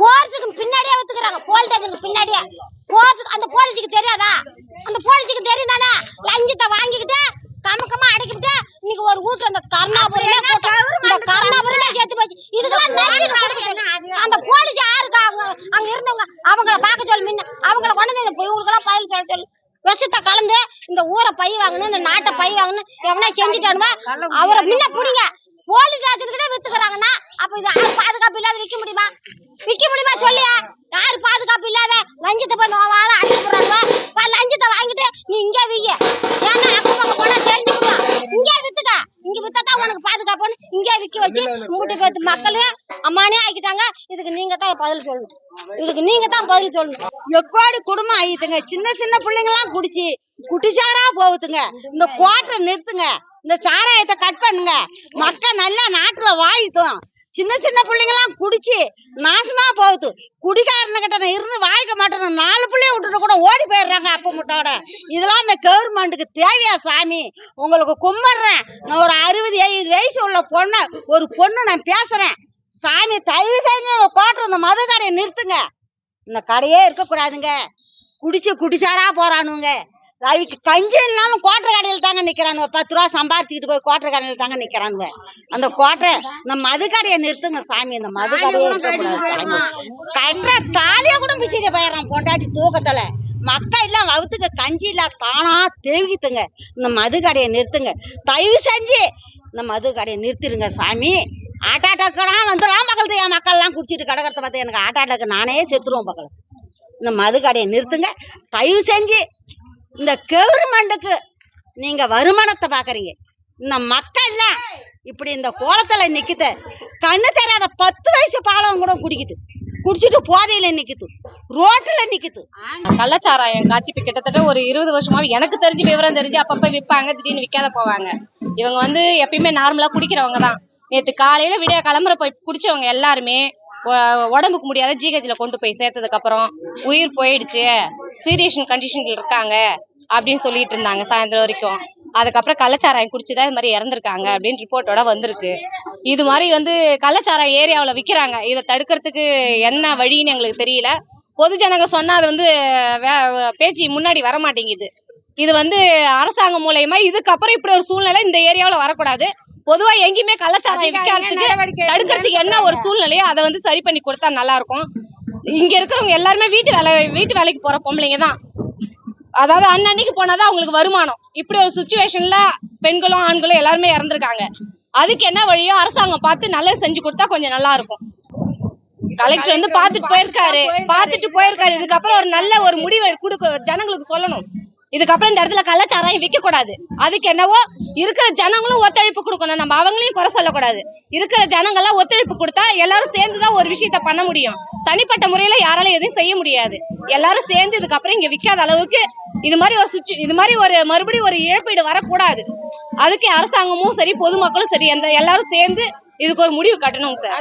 கோர்ட்டுக்கு பின்னாடியே வித்துக்கிறாங்க போலீஸ்க்கு பின்னாடியே. கோர்ட்டுக்கு அந்த போலீஸுக்கு தெரியாதா? அந்த போலீஸுக்கு தெரியும் தானே லஞ்சத்தை வாங்கிக்கிட்டு கமக்கமா அடைக்கிட்டு இன்னைக்கு ஒரு வீட்டு அந்த கருணாபுரியில இந்த கருணாபுரியில சேர்த்து போச்சு. இதுக்கெல்லாம். அந்த போலீஸ் யாருக்கு அவங்க அங்க இருந்தவங்க அவங்கள பார்க்க சொல்லு முன்ன. அவங்கள கொண்டு இந்த இவங்களுக்கெல்லாம் பயில் சொல்ல சொல்லு. விஷத்தை கலந்து இந்த ஊரை பை வாங்கணும் இந்த நாட்டை பை வாங்கணும். எவனா செஞ்சுட்டானுவா அவரை முன்ன புடிங்க போலீஸ் ராஜ்யத்துக்கிட்டே வித்துக்கிறாங்கன்னா அப்ப இது யாரு பாதுகாப்பு இல்லாத விக்க முடியுமா? விக்க முடியுமா சொல்லியா? யாரு பாதுகாப்பு இல்லாத லஞ்சத்தை போய் நோவாத அடிக்க போறாங்க. பா லஞ்சத்தை வாங்கிட்டு நீ இங்க விய்ய. ஏன்னா அக்கம் பக்கம் போனா தெரிஞ்சுக்கலாம் இங்க வித்துக்க. இங்க வித்தாதான் உனக்கு பாதுகாப்புன்னு இங்க விக்க வச்சு மூட்டை பேத்து மக்களே அம்மானே ஆக்கிட்டாங்க. இதுக்கு நீங்க தான் பதில் சொல்லணும். இதுக்கு நீங்க தான் பதில் சொல்லணும். எக்கோடி குடும்பம் ஆயிட்டுங்க. சின்ன சின்ன பிள்ளைங்கலாம் குடிச்சு குட்டிச்சாரா போகுதுங்க. இந்த கோட்டை நிறுத்துங்க. இந்த சாராயத்தை கட் பண்ணுங்க. மக்கள் நல்லா நாட்டுல வாழிட்டும் சின்ன சின்ன பிள்ளைங்களாம் குடிச்சு நாசமா போகுது. குடிகாரனுக்கிட்ட இருந்து வாழ்க்க மாட்டேன் நாலு பிள்ளைய விட்டுட்டு கூட ஓடி போயிடுறாங்க அப்ப முட்டோட இதெல்லாம் இந்த கவர்மெண்ட்டுக்கு தேவையா சாமி? உங்களுக்கு கும்பிடுறேன். நான் ஒரு அறுபது எழுபது வயசு உள்ள பொண்ணு ஒரு பொண்ணு நான் பேசுறேன். சாமி தயவு செஞ்சு இந்த கோட்டை இந்த மது கடையை நிறுத்துங்க. இந்த கடையே இருக்கக்கூடாதுங்க. குடிச்சு குடிச்சாரா போறானுங்க. ரவிக்கு கஞ்சி இல்லாம கோட்டை கடையில் தாங்க நிக்கிறானுங்க பத்து ரூபா சம்பாரிச்சுக்கிட்டு போய் கோட்டை கடையில் தாங்க நிக்கிறானுங்க அந்த கோட்டை இந்த மது கடையை நிறுத்துங்க சாமி. இந்த மது கடையே கட்டுற தாலிய கூட பிச்சுட்டு போயிடறான் பொண்டாட்டி தூக்கத்துல. மக்கள் எல்லாம் வவுத்துக்கு கஞ்சி இல்ல தானா தேவித்துங்க இந்த மது கடையை நிறுத்துங்க. தயவு செஞ்சு இந்த மது கடையை நிறுத்திடுங்க சாமி. ஆட்டோ அட்டாக்கெல்லாம் வந்துடலாம் பக்கத்து என் மக்கள் எல்லாம் குடிச்சிட்டு கிடக்கிறத பார்த்து எனக்கு ஆட்டோ அட்டாக்கு நானே செத்துருவோம் பக்கத்துல. இந்த மது கடையை நிறுத்துங்க. தயவு செஞ்சு இந்த கவர்மெண்ட்டுக்கு நீங்க வருமானத்தை பாக்குறீங்க. இந்த மக்கள்லாம் இப்படி இந்த கோலத்துல நிக்குது. கண்ணு தெரியாத பத்து வயசு பாலம் கூட குடிக்குது. குடிச்சிட்டு போதையில நிக்குது. ரோட்டுல நிக்குது. கள்ளச்சாராயம் காட்சி இப்ப கிட்டத்தட்ட ஒரு இருபது வருஷமா எனக்கு தெரிஞ்சு விவரம் தெரிஞ்சு அப்பப்ப விற்பாங்க திடீர்னு விற்காத போவாங்க. இவங்க வந்து எப்பயுமே நார்மலா குடிக்கிறவங்க தான். நேத்து காலையில விடிய கிளம்புற போய் குடிச்சவங்க எல்லாருமே உடம்புக்கு முடியாத ஜிஹெச்ல கொண்டு போய் சேர்த்ததுக்கு அப்புறம் உயிர் போயிடுச்சு. சீரியஸ் கண்டிஷன்ல இருக்காங்க அப்படின்னு சொல்லிட்டு இருந்தாங்க சாயந்தரம் வரைக்கும். அதுக்கப்புறம் கள்ளச்சாராயம் குடிச்சுதான் இது மாதிரி இறந்துருக்காங்க அப்படின்னு ரிப்போர்ட்டோட வந்திருக்கு. இது மாதிரி வந்து கள்ளச்சாராயம் ஏரியாவுல விக்கிறாங்க. இதை தடுக்கிறதுக்கு என்ன வழின்னு எங்களுக்கு தெரியல. பொது ஜனங்க சொன்னா அது வந்து பேச்சு முன்னாடி வர மாட்டேங்குது. இது வந்து அரசாங்கம் மூலயமா இதுக்கப்புறம் இப்படி ஒரு சூழ்நிலை இந்த ஏரியாவுல வரக்கூடாது. பொதுவா எங்கேயுமே கள்ளச்சாராயம் விற்காததுக்கு தடுக்கிறதுக்கு என்ன ஒரு சூழ்நிலையோ அதை வந்து சரி பண்ணி கொடுத்தா நல்லா இருக்கும். இங்க இருக்கிறவங்க எல்லாருமே வீட்டு வேலை வீட்டு வேலைக்கு போற பொம்பளைங்க தான். அதாவது அன்னன்னைக்கு போனாதான் அவங்களுக்கு வருமானம். இப்படி ஒரு சுச்சுவேஷன்ல பெண்களும் ஆண்களும் எல்லாருமே இறந்துருக்காங்க. அதுக்கு என்ன வழியோ அரசாங்கம் பார்த்து நல்லது செஞ்சு கொடுத்தா கொஞ்சம் நல்லா இருக்கும். கலெக்டர் வந்து பார்த்துட்டு போயிருக்காரு. பார்த்துட்டு போயிருக்காரு. இதுக்கப்புறம் ஒரு நல்ல ஒரு முடிவை கொடுக்க ஜனங்களுக்கு சொல்லணும். இதுக்கப்புறம் இந்த இடத்துல கள்ளச்சாராயம் விற்க கூடாது அதுக்கு என்னவோ இருக்கிற ஜனங்களும் ஒத்துழைப்பு கொடுக்கணும். நம்ம அவங்களையும் குறை சொல்லக்கூடாது. இருக்கிற ஜனங்கள்லாம் ஒத்துழைப்பு கொடுத்தா எல்லாரும் சேர்ந்துதான் ஒரு விஷயத்த பண்ண முடியும். தனிப்பட்ட முறையில யாராலும் எதுவும் செய்ய முடியாது. எல்லாரும் சேர்ந்து இதுக்கப்புறம் இங்க விற்காத அளவுக்கு இது மாதிரி ஒரு சுச்சு இது மாதிரி ஒரு மறுபடியும் ஒரு இழப்பீடு வரக்கூடாது. அதுக்கு அரசாங்கமும் சரி பொதுமக்களும் சரி அந்த எல்லாரும் சேர்ந்து இதுக்கு ஒரு முடிவு கட்டணும் சார்.